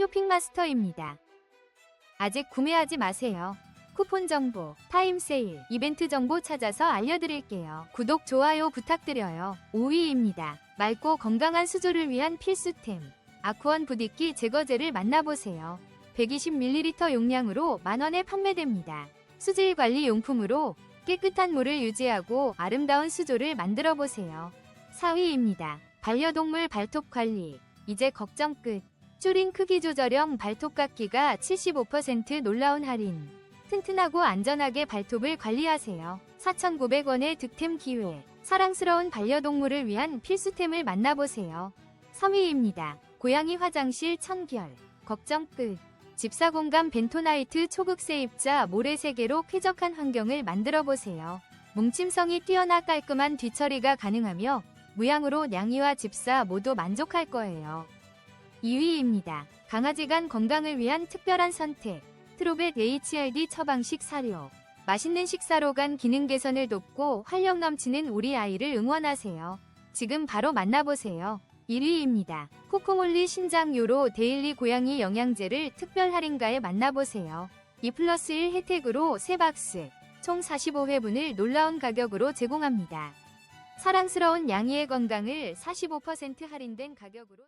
쇼핑마스터입니다. 아직 구매하지 마세요. 쿠폰 정보, 타임 세일, 이벤트 정보 찾아서 알려드릴게요. 구독, 좋아요 부탁드려요. 5위입니다. 맑고 건강한 수조를 위한 필수템. 아쿠원 부디끼 제거제를 만나보세요. 120ml 용량으로 만원에 판매됩니다. 수질 관리 용품으로 깨끗한 물을 유지하고 아름다운 수조를 만들어 보세요. 4위입니다. 반려동물 발톱 관리. 이제 걱정 끝. 줄인 크기 조절형 발톱 깎기가 75% 놀라운 할인. 튼튼하고 안전하게 발톱을 관리하세요. 4,900원의 득템 기회. 사랑스러운 반려동물을 위한 필수템을 만나보세요. 3위입니다. 고양이 화장실 청결. 걱정 끝. 집사 공간 벤토나이트 초극 세 입자 모래 세개로 쾌적한 환경을 만들어 보세요. 뭉침성이 뛰어나 깔끔한 뒤처리가 가능하며 무양으로 냥이와 집사 모두 만족할 거예요. 2위입니다. 강아지 간 건강을 위한 특별한 선택. 트로벳 HRD 처방식 사료. 맛있는 식사로 간 기능 개선을 돕고 활력 넘치는 우리 아이를 응원하세요. 지금 바로 만나보세요. 1위입니다. 코코몰리 신장요로 데일리 고양이 영양제를 특별 할인가에 만나보세요. 2 플러스 1 혜택으로 3박스, 총 45회분을 놀라운 가격으로 제공합니다. 사랑스러운 양이의 건강을 45% 할인된 가격으로